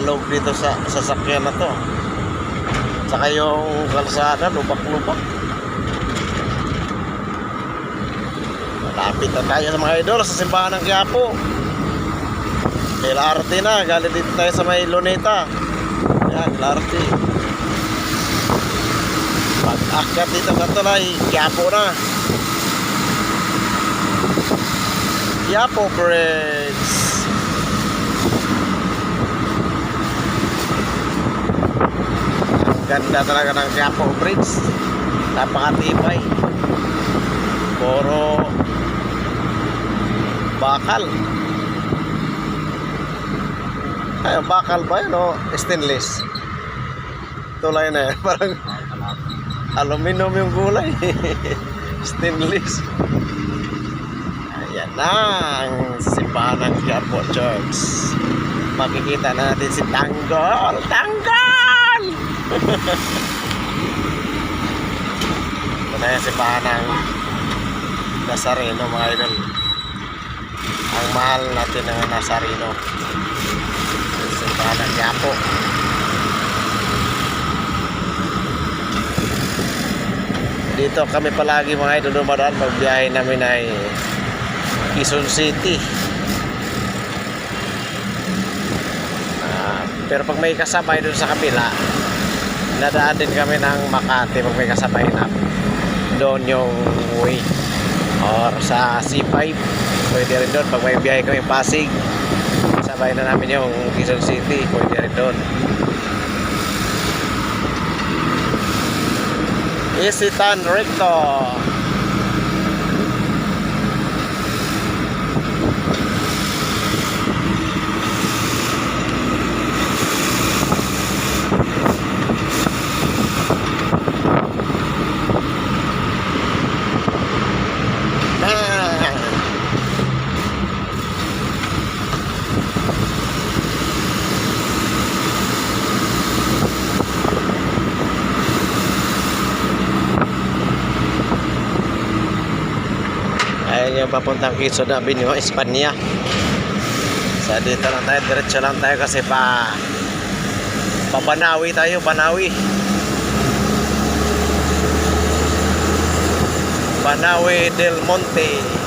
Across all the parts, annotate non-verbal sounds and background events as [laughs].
ilog dito sa sasakyan na to. Saka yung kalsada, lubak-lubak. Malapit na tayo sa mga idol sa simbahan ng Quiapo. LRT na, galing dito tayo sa may Luneta. Yan, LRT. Pag akyat dito sa tulay, Quiapo na. Quiapo Bridge. Ang ganda talaga ng Quiapo Bridge. Napakatibay. Puro bakal. Ay, bakal ba yun o stainless? Tulay na yan. [laughs] Parang aluminum yung gulay. [laughs] stainless. Ayan na ang simbahan ng Quiapo Church. Makikita na natin si Tanggol. Tanggol! Ito na yung simbahan ng Nazareno mga idol. Ang mahal natin ng Nazareno. Simbahan ng Quiapo. Dito kami palagi mga idol dumadaan pag biyahe namin ay Quezon City. Ah, pero pag may kasabay doon sa kabila, nadaan din kami ng Makati pag may kasabay na. Doon yung way. Or sa C5 pwede rin doon. Pag may biyahe kami Pasig sabay na namin yung Quezon City. Pwede rin doon. Isitan Recto Ah. Ayan yung papuntang Quezon Avenue, Espanya. Sa dito lang tayo, diretso lang tayo kasi pa pa Banawi tayo, Banawi. Banawi del Monte.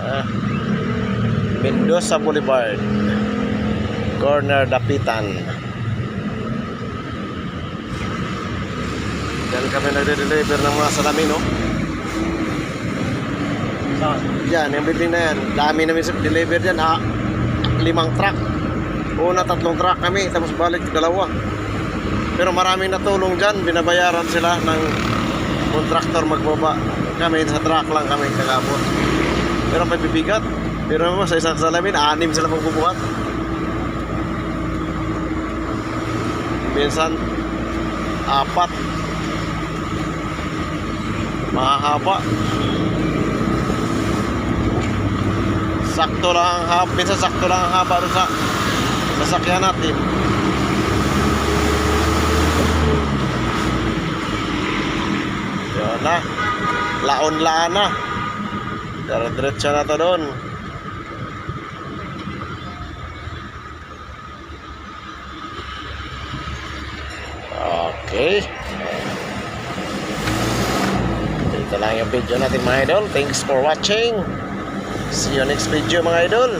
Ah. Mendoza Boulevard. Corner Dapitan. Diyan kami nagde-deliver ng mga salamin, no? Yan, yung building na yan. Dami namin sa deliver dyan. Ah, limang truck. Una, tatlong truck kami. Tapos balik, dalawa. Pero maraming natulong dyan. Binabayaran sila ng contractor magbaba. Kami sa truck lang kami kagapon. Pero may bibigat. Pero naman sa isang salamin, anim sila magbubuhat. Minsan, apat. Mahaba. Sakto lang ang haba. Minsan sakto lang ang haba sa sasakyan natin. Yun na. Laon-laan na. Dire-diretso na to doon. Okay. Ito lang yung video natin mga idol. Thanks for watching. See you next video mga idol.